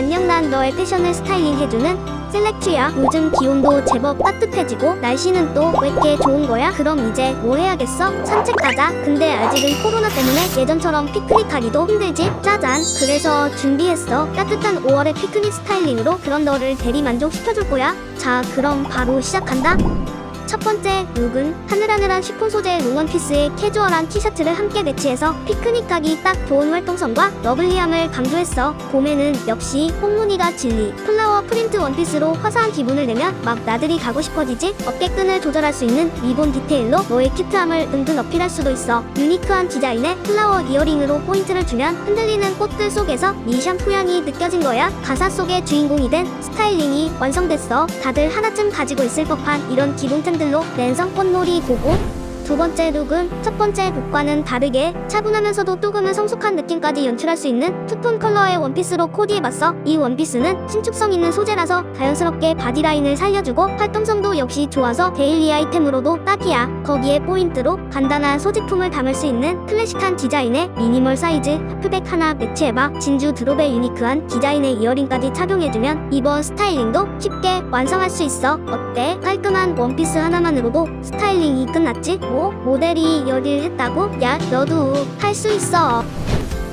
안녕 난 너의 패션을 스타일링 해주는 셀렉트야 요즘 기온도 제법 따뜻해지고 날씨는 또 왜 이렇게 좋은 거야? 그럼 이제 뭐 해야겠어? 산책 가자. 근데 아직은 코로나 때문에 예전처럼 피크닉 가기도 힘들지? 짜잔. 그래서 준비했어. 따뜻한 5월의 피크닉 스타일링으로 그런 너를 대리 만족시켜줄 거야? 자 그럼 바로 시작한다 첫 번째 룩은 하늘하늘한 쉬폰 소재의 롱 원피스에 캐주얼한 티셔츠를 함께 매치해서 피크닉 가기 딱 좋은 활동성과 러블리함을 강조했어. 봄에는 역시 홍무늬가 진리. 플라워 프린트 원피스로 화사한 기분을 내면 막 나들이 가고 싶어지지? 어깨끈을 조절할 수 있는 리본 디테일로 너의 큐트함을 은근 어필할 수도 있어. 유니크한 디자인에 플라워 이어링으로 포인트를 주면 흔들리는 꽃들 속에서 네 샴푸 향이 느껴진 거야. 가사 속의 주인공이 된 스타일링이 완성됐어. 다들 하나쯤 가지고 있을 법한 이런 기본템 들로 랜선 꽃놀이 고고. 두 번째 룩은 첫 번째 룩과는 다르게 차분하면서도 조금은 성숙한 느낌까지 연출할 수 있는 투톤 컬러의 원피스로 코디해봤어. 이 원피스는 신축성 있는 소재라서 자연스럽게 바디라인을 살려주고 활동성도 역시 좋아서 데일리 아이템으로도 딱이야. 거기에 포인트로 간단한 소지품을 담을 수 있는 클래식한 디자인의 미니멀 사이즈 하프백 하나 매치해봐. 진주 드롭의 유니크한 디자인의 이어링까지 착용해주면 이번 스타일링도 쉽게 완성할 수 있어. 어때? 깔끔한 원피스 하나만으로도 스타일링이 끝났지? 뭐? 모델이 열일 했다고? 야, 너도 할 수 있어.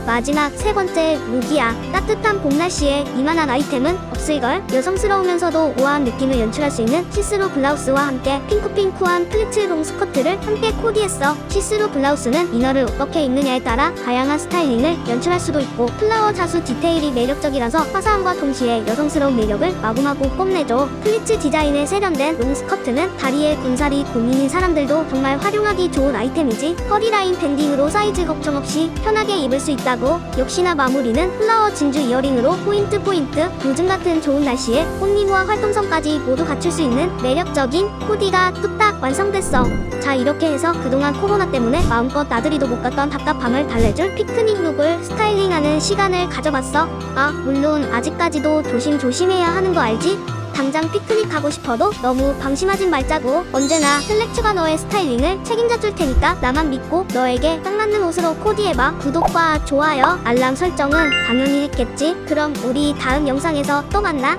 마지막 세 번째 룩이야. 따뜻한 봄 날씨에 이만한 아이템은 없을걸? 여성스러우면서도 우아한 느낌을 연출할 수 있는 시스루 블라우스와 함께 핑크핑크한 플리츠 롱 스커트를 함께 코디했어. 시스루 블라우스는 이너를 어떻게 입느냐에 따라 다양한 스타일링을 연출할 수도 있고 플라워 자수 디테일이 매력적이라서 화사함과 동시에 여성스러운 매력을 마구마구 뽐내줘. 플리츠 디자인의 세련된 롱 스커트는 다리에 군살이 고민인 사람들도 정말 활용하기 좋은 아이템이지. 허리라인 밴딩으로 사이즈 걱정 없이 편하게 입을 수 있다 고. 역시나 마무리는 플라워 진주 이어링으로 포인트 포인트. 요즘 같은 좋은 날씨에 꽃미모와 활동성까지 모두 갖출 수 있는 매력적인 코디가 뚝딱 완성됐어. 자 이렇게 해서 그동안 코로나 때문에 마음껏 나들이도 못 갔던 답답함을 달래줄 피크닉 룩을 스타일링하는 시간을 가져봤어. 아 물론 아직까지도 조심조심해야 하는 거 알지? 당장 피크닉 가고 싶어도 너무 방심하진 말자고 언제나 셀렉트가 너의 스타일링을 책임져 줄 테니까 나만 믿고 너에게 딱 맞는 옷으로 코디해봐. 구독과 좋아요 알람 설정은 당연히 했겠지? 그럼 우리 다음 영상에서 또 만나